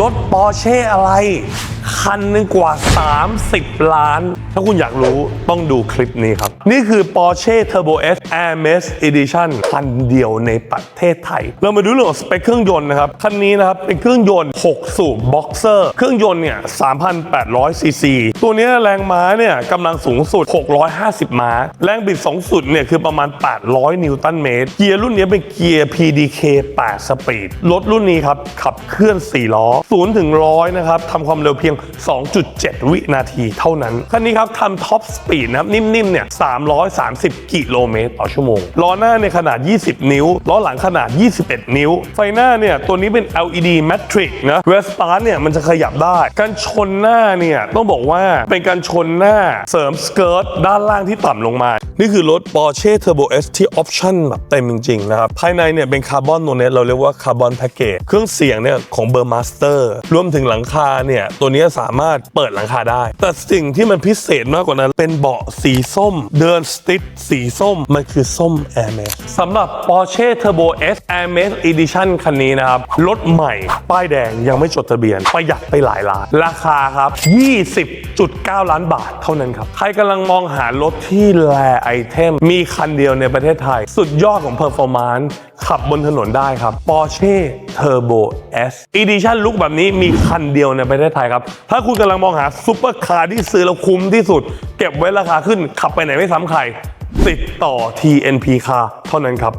รถปอร์เช่อะไร คันหนึ่งกว่า 30 ล้าน ถ้าคุณอยากรู้ต้องดูคลิปนี้ครับ นี่คือ Porsche Turbo S Air m a x Edition คันเดียวในประเทศไทย เรามาดูเรื่องของสเปคเครื่องยนต์นะครับ คันนี้นะครับ เป็นเครื่องยนต์ 6 สูบ Boxer เครื่องยนต์เนี่ย 3,800 ซีซี ตัวนี้แรงม้าเนี่ยกำลังสูงสุด 650 ม้า แรงบิดสูงสุดเนี่ยคือประมาณ 800 นิวตันเมตร เกียร์รุ่นนี้เป็นเกียร์ PDK 8 สปีด รถรุ่นนี้ครับขับเคลื่อน 4 ล้อ 0 ถึง 100 นะครับทำความเร็วเพียง2.7 วินาทีเท่านั้น คันนี้ครับทำท็อปสปีดนะครับ นิ่มๆ เนี่ย 330 กิโลเมตรต่อชั่วโมง ล้อหน้าในขนาด 20 นิ้ว ล้อหลังขนาด 21 นิ้ว ไฟหน้าเนี่ย ตัวนี้เป็น LED Matrix นะเวสปาร์เนี่ย มันจะขยับได้ การชนหน้าเนี่ย ต้องบอกว่าเป็นการชนหน้าเสริมสเกิร์ตด้านล่างที่ต่ำลงมา นี่คือรถ Porsche Turbo S ที่ออปชั่นแบบเต็มจริงๆนะครับ ภายในเนี่ยเป็นคาร์บอนโนเนตเราเรียกว่าคาร์บอนแพ็กเกจ เครื่องเสียงเนี่ยของเบอร์มาสเตอร์รวมถึงหลังคาเนี่ย ตัวนี้สามารถเปิดหลังคาได้ แต่สิ่งที่มันพิเศษมากกว่านั้น เป็นเบาะสีส้ม เดินสติ๊กสีส้ม มันคือส้ม Air Max สำหรับ Porsche Turbo S Air Max Edition คันนี้นะครับ รถใหม่ ป้ายแดงยังไม่จดทะเบียน ประหยัดไปหลายล้าน ราคาครับ 20.9 ล้านบาทเท่านั้นครับ ใครกำลังมองหารถที่แลไอเทม มีคันเดียวในประเทศไทย สุดยอดของเปอร์ฟอร์มานซ์ขับบนถนนได้ครับ Porsche Turbo S Edition ลุกแบบนี้มีคันเดียวในประเทศไทยครับ ถ้าคุณกำลังมองหาซุปเปอร์คาร์ที่ซื้อแล้วคุ้มที่สุด เก็บไว้ราคาขึ้นขับไปไหนไม่ซ้ำใคร ติดต่อ TNP Car เท่านั้นครับ